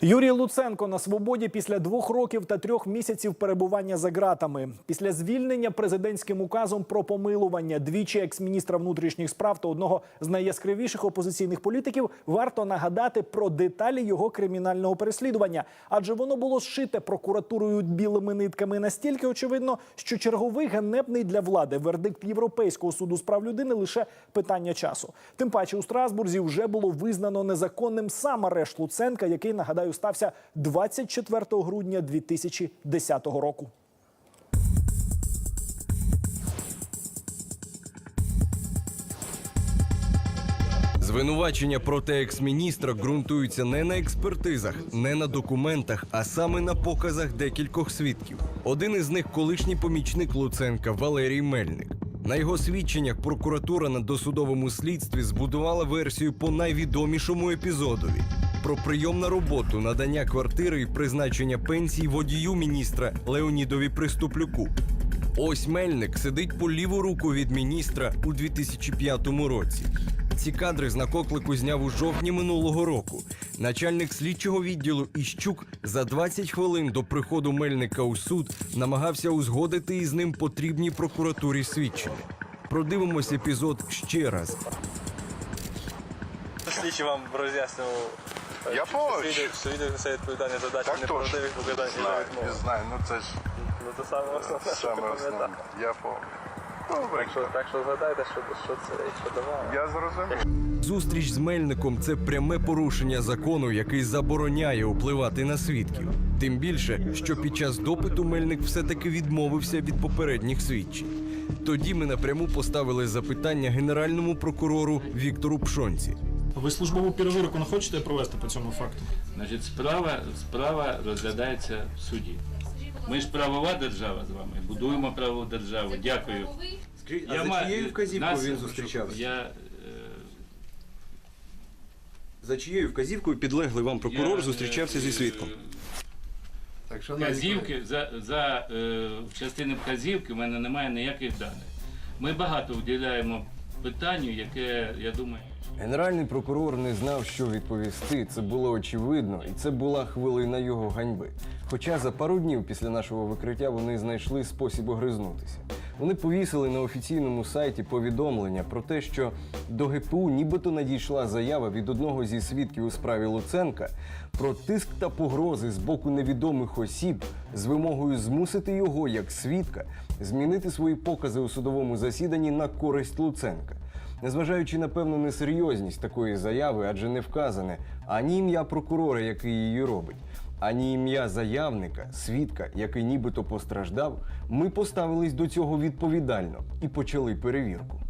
Юрій Луценко на свободі після двох років та трьох місяців перебування за ґратами. Після звільнення президентським указом про помилування двічі екс-міністра внутрішніх справ та одного з найяскравіших опозиційних політиків варто нагадати про деталі його кримінального переслідування, адже воно було зшите прокуратурою білими нитками настільки очевидно, що черговий ганебний для влади вердикт Європейського суду з прав людини лише питання часу. Тим паче у Страсбурзі вже було визнано незаконним сам арешт Луценка, який нагадаю стався 24 грудня 2010 року. Звинувачення проти екс-міністра ґрунтуються не на експертизах, не на документах, а саме на показах декількох свідків. Один із них колишній помічник Луценка Валерій Мельник. На його свідченнях прокуратура на досудовому слідстві збудувала версію по найвідомішому епізодові про прийом на роботу, надання квартири і призначення пенсії водію міністра Леонідові Приступлюку. Ось Мельник сидить по ліву руку від міністра у 2005 році. Ці кадри знак оклику зняв у жовтні минулого року. Начальник слідчого відділу Іщук за 20 хвилин до приходу Мельника у суд намагався узгодити із ним потрібні прокуратурі свідчення. Продивимось епізод ще раз. Слідчі вам роз'яснював. Я поруч. свідок- несе відповідальність за дачу Так неправдивих показань і Знаю, відмови. знаю, ну це ж Ну це саме основне, що саме основне. Я помню. Добре, Так що, так що згадайте, що, що це і що давало. я зрозумів. Зустріч з Мельником це пряме порушення закону, який забороняє впливати на свідків. Тим більше, що під час допиту Мельник все-таки відмовився від попередніх свідчень. Тоді ми напряму поставили запитання генеральному прокурору Віктору Пшонці. Ви службову перевірку не хочете провести по цьому факту? Значить, справа, справа розглядається в суді. Ми ж правова держава з вами, будуємо правову державу. Дякую. Скажіть, Я а за чиєю вказівкою він зустрічався? Я, е, За чиєю вказівкою підлеглий вам прокурор я, зустрічався е, зі свідком? Так що Вказівки за, за е, в частини вказівки в мене немає ніяких даних. Ми багато вділяємо питанню, яке я думаю. Генеральний прокурор не знав, що відповісти. Це було очевидно, і це була хвилина його ганьби. Хоча за пару днів після нашого викриття вони знайшли спосіб огризнутися. Вони повісили на офіційному сайті повідомлення про те, що до ГПУ нібито надійшла заява від одного зі свідків у справі Луценка про тиск та погрози з боку невідомих осіб з вимогою змусити його як свідка змінити свої покази у судовому засіданні на користь Луценка. Незважаючи на певну несерйозність такої заяви, адже не вказане ані ім'я прокурора, який її робить, ані ім'я заявника, свідка, який нібито постраждав, ми поставились до цього відповідально і почали перевірку.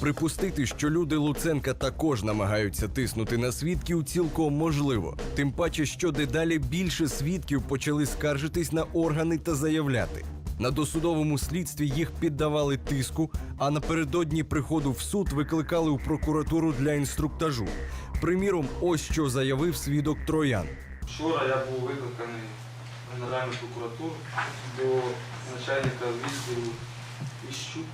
Припустити, що люди Луценка також намагаються тиснути на свідків, цілком можливо. Тим паче, що дедалі більше свідків почали скаржитись на органи та заявляти. На досудовому слідстві їх піддавали тиску, а напередодні приходу в суд викликали у прокуратуру для інструктажу. Приміром, ось що заявив свідок Троян. Вчора я був викликаний в Генеральну прокуратуру до начальника відділу Іщук.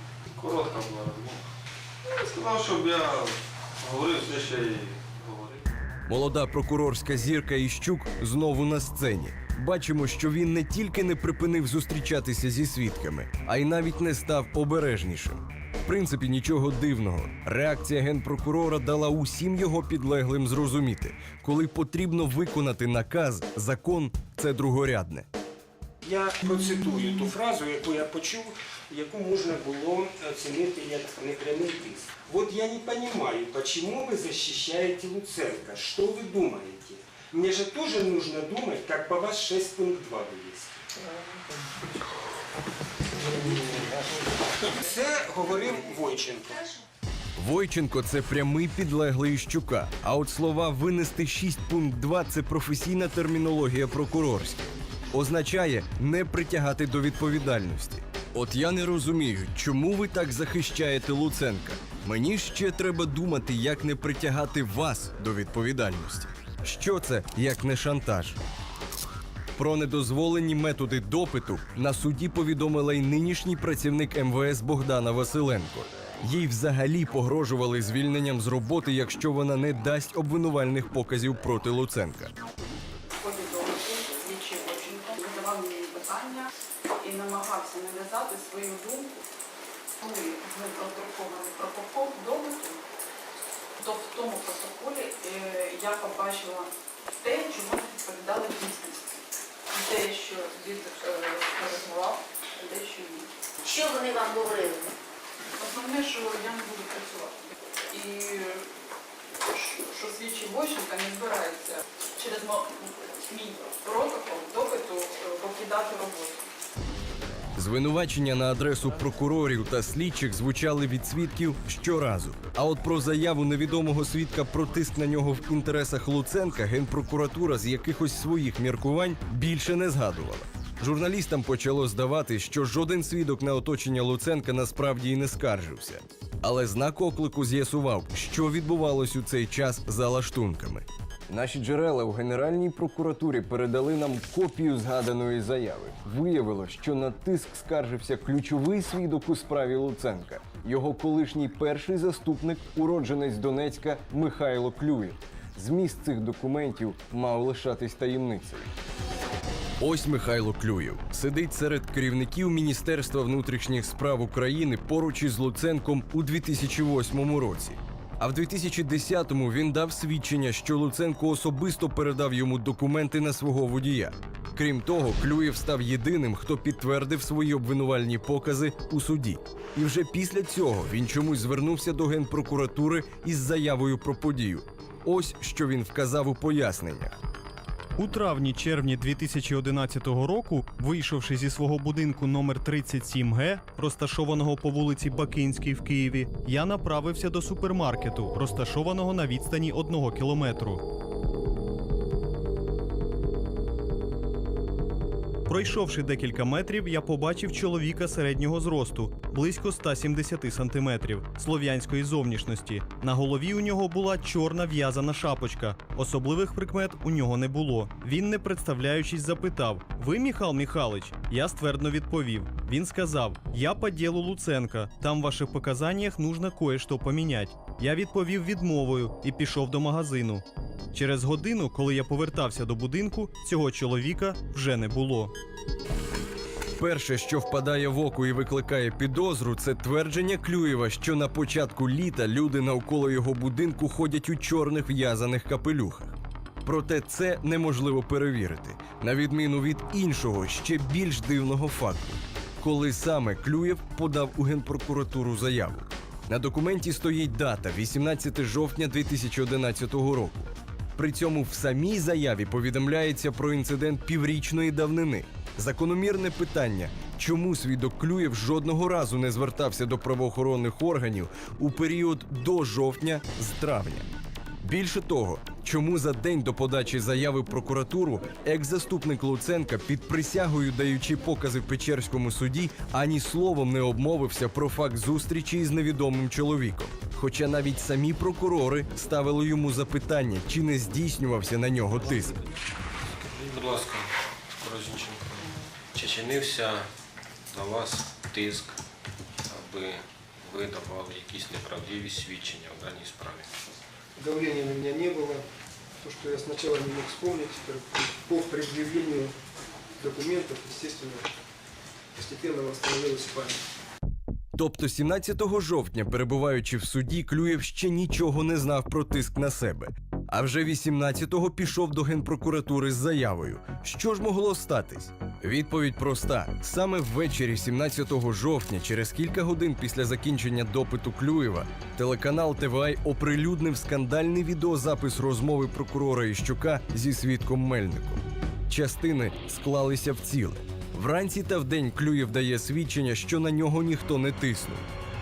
Коротка була розмова. Сказав, щоб я говорив все, що я і говорив. Молода прокурорська зірка Іщук знову на сцені. Бачимо, що він не тільки не припинив зустрічатися зі свідками, а й навіть не став обережнішим. В принципі, нічого дивного. Реакція генпрокурора дала усім його підлеглим зрозуміти, коли потрібно виконати наказ, закон це другорядне. Я процитую ту фразу, яку я почув, яку можна було оцінити як непрямий тиск. Вот я не понимаю, почему вы защищаете Луценко? Что вы думаете? Мне же тоже нужно думать, как по вас 6 пункт 2 вивести. Це говорив Войченко. Войченко це прямий підлеглий Іщука. А от слова винести 6 пункт 2 це професійна термінологія прокурорська. Означає не притягати до відповідальності. От я не розумію, чому ви так захищаєте Луценка. Мені ще треба думати, як не притягати вас до відповідальності. Що це, як не шантаж? Про недозволені методи допиту на суді повідомила й нинішній працівник МВС Богдана Василенко. Їй взагалі погрожували звільненням з роботи, якщо вона не дасть обвинувальних показів проти Луценка. Задавав мені питання і намагався нав'язати свою думку. Коли ми роздрукований протокол доводу, то в тому протоколі е, я побачила те, чому не відповідало дійсності. Те, що він е, перебував, дещо ні. Що вони вам говорили? Основне, що я не буду працювати. І що- що слідчий Вощенка не збирається через мій протокол допиту е, покидати роботу. Звинувачення на адресу прокурорів та слідчих звучали від свідків щоразу. А от про заяву невідомого свідка про тиск на нього в інтересах Луценка генпрокуратура з якихось своїх міркувань більше не згадувала. Журналістам почало здавати, що жоден свідок на оточення Луценка насправді і не скаржився. Але знак оклику з'ясував, що відбувалось у цей час за лаштунками. Наші джерела в Генеральній прокуратурі передали нам копію згаданої заяви. Виявилось, що на тиск скаржився ключовий свідок у справі Луценка, його колишній перший заступник, уродженець Донецька Михайло Клюєв. Зміст цих документів мав лишатись таємницею. Ось Михайло Клюєв сидить серед керівників Міністерства внутрішніх справ України поруч із Луценком у 2008 році. А в 2010-му він дав свідчення, що Луценко особисто передав йому документи на свого водія. Крім того, Клюєв став єдиним, хто підтвердив свої обвинувальні покази у суді. І вже після цього він чомусь звернувся до генпрокуратури із заявою про подію. Ось що він вказав у поясненнях. У травні-червні 2011 року, вийшовши зі свого будинку номер 37Г, розташованого по вулиці Бакинській в Києві, я направився до супермаркету, розташованого на відстані одного кілометру. Пройшовши декілька метрів, я побачив чоловіка середнього зросту, близько 170 сантиметрів, слов'янської зовнішності. На голові у нього була чорна в'язана шапочка. Особливих прикмет у нього не було. Він, не представляючись, запитав: Ви, Міхал Михайлович? Я ствердно відповів. Він сказав: Я по ділу Луценка. Там в ваших показаннях нужно кое-що помінять. Я відповів відмовою і пішов до магазину. Через годину, коли я повертався до будинку, цього чоловіка вже не було. Перше, що впадає в око і викликає підозру, це твердження Клюєва, що на початку літа люди навколо його будинку ходять у чорних в'язаних капелюхах. Проте це неможливо перевірити, на відміну від іншого, ще більш дивного факту, коли саме Клюєв подав у генпрокуратуру заяву. На документі стоїть дата 18 жовтня 2011 року. При цьому в самій заяві повідомляється про інцидент піврічної давнини. Закономірне питання, чому свідок Клюєв жодного разу не звертався до правоохоронних органів у період до жовтня з травня. Більше того, чому за день до подачі заяви прокуратуру екс-заступник Луценка під присягою даючи покази в Печерському суді, ані словом не обмовився про факт зустрічі із невідомим чоловіком. Хоча навіть самі прокурори ставили йому запитання, чи не здійснювався на нього тиск. Будь ласка, Розінченко, чи чинився на вас тиск, аби ви давали якісь неправдиві свідчення в даній справі? Давления на меня не было. То, что я сначала не мог вспомнить, по предъявлению документов, естественно, постепенно восстановилась память. Тобто 17 жовтня, перебуваючи в суді, Клюєв ще нічого не знав про тиск на себе. А вже 18-го пішов до генпрокуратури з заявою. Що ж могло статись? Відповідь проста: саме ввечері 17 жовтня, через кілька годин після закінчення допиту Клюєва, телеканал ТВАЙ оприлюднив скандальний відеозапис розмови прокурора Іщука зі свідком Мельником. Частини склалися в ціле. Вранці та вдень Клюєв дає свідчення, що на нього ніхто не тиснув.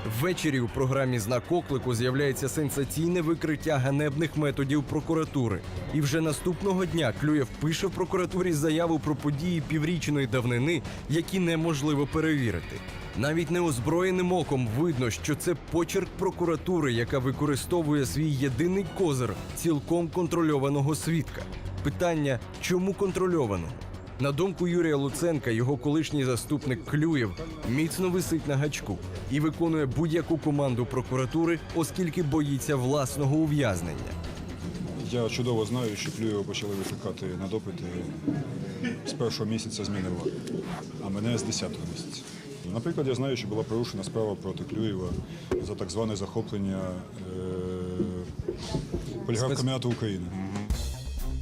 Ввечері у програмі знак оклику з'являється сенсаційне викриття ганебних методів прокуратури. І вже наступного дня Клюєв пише в прокуратурі заяву про події піврічної давнини, які неможливо перевірити. Навіть неозброєним оком видно, що це почерк прокуратури, яка використовує свій єдиний козир цілком контрольованого свідка. Питання чому контрольованого? На думку Юрія Луценка, його колишній заступник Клюєв міцно висить на гачку і виконує будь-яку команду прокуратури, оскільки боїться власного ув'язнення. Я чудово знаю, що Клюєва почали викликати на допити з першого місяця зміни влади, а мене з 10-го місяця. Наприклад, я знаю, що була порушена справа проти Клюєва за так зване захоплення е- поліграфкомітету України.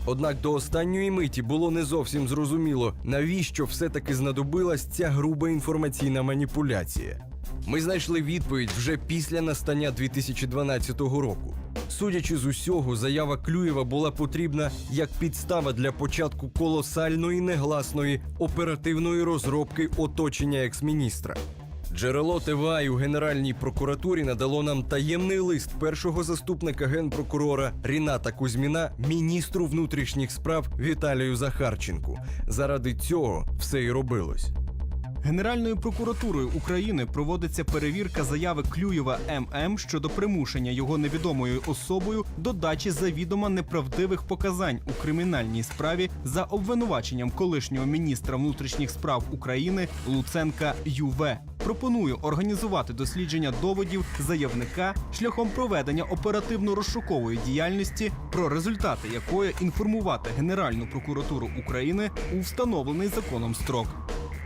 Однак до останньої миті було не зовсім зрозуміло, навіщо все-таки знадобилась ця груба інформаційна маніпуляція. Ми знайшли відповідь вже після настання 2012 року. Судячи з усього, заява Клюєва була потрібна як підстава для початку колосальної негласної оперативної розробки оточення екс-міністра. Джерело ТВА у Генеральній прокуратурі надало нам таємний лист першого заступника генпрокурора Ріната Кузьміна міністру внутрішніх справ Віталію Захарченку. Заради цього все й робилось. Генеральною прокуратурою України проводиться перевірка заяви Клюєва ММ щодо примушення його невідомою особою до дачі завідомо неправдивих показань у кримінальній справі за обвинуваченням колишнього міністра внутрішніх справ України Луценка ЮВ. Пропоную організувати дослідження доводів заявника шляхом проведення оперативно-розшукової діяльності, про результати якої інформувати Генеральну прокуратуру України у встановлений законом строк.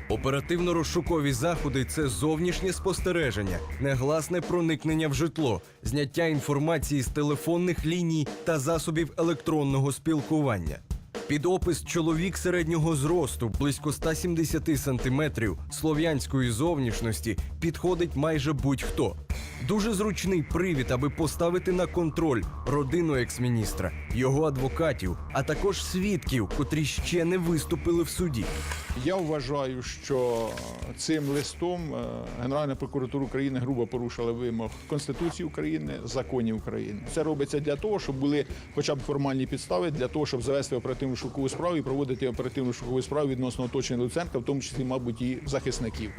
Оперативно-розшукові заходи це зовнішнє спостереження, негласне проникнення в житло, зняття інформації з телефонних ліній та засобів електронного спілкування. Під опис чоловік середнього зросту, близько 170 сантиметрів, слов'янської зовнішності підходить майже будь-хто. Дуже зручний привід, аби поставити на контроль родину екс-міністра, його адвокатів, а також свідків, котрі ще не виступили в суді. Я вважаю, що цим листом е, Генеральна прокуратура України грубо порушила вимог Конституції України, законів України. Це робиться для того, щоб були хоча б формальні підстави для того, щоб завести оперативну шукову справу і проводити оперативну шукову справу відносно оточення Луценка, в тому числі, мабуть, і захисників.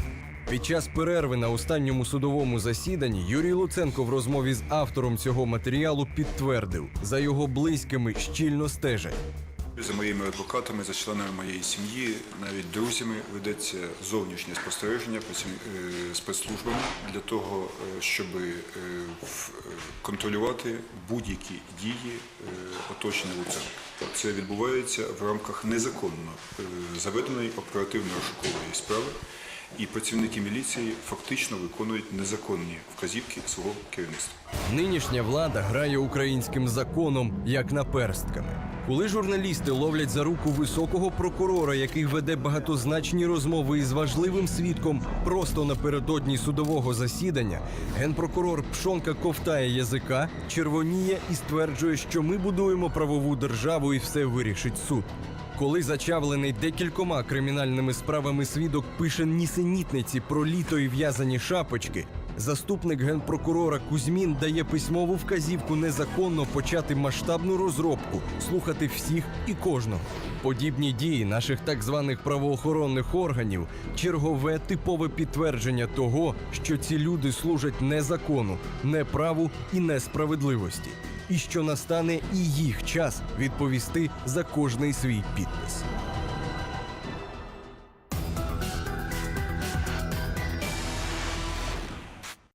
Під час перерви на останньому судовому засіданні Юрій Луценко в розмові з автором цього матеріалу підтвердив, за його близькими щільно стежать. За моїми адвокатами, за членами моєї сім'ї, навіть друзями ведеться зовнішнє спостереження е, спецслужбами для того, е, щоб е, контролювати будь-які дії оточення Луценка. Це відбувається в рамках незаконно заведеної оперативно-розшукової справи, і працівники міліції фактично виконують незаконні вказівки свого керівництва. Нинішня влада грає українським законом як наперстками. Коли журналісти ловлять за руку високого прокурора, який веде багатозначні розмови із важливим свідком просто напередодні судового засідання, генпрокурор Пшонка ковтає язика, червоніє і стверджує, що ми будуємо правову державу і все вирішить суд. Коли зачавлений декількома кримінальними справами свідок пише нісенітниці про літо і в'язані шапочки, заступник генпрокурора Кузьмін дає письмову вказівку незаконно почати масштабну розробку, слухати всіх і кожного. Подібні дії наших так званих правоохоронних органів чергове типове підтвердження того, що ці люди служать не закону, не праву і не справедливості і що настане і їх час відповісти за кожний свій підпис.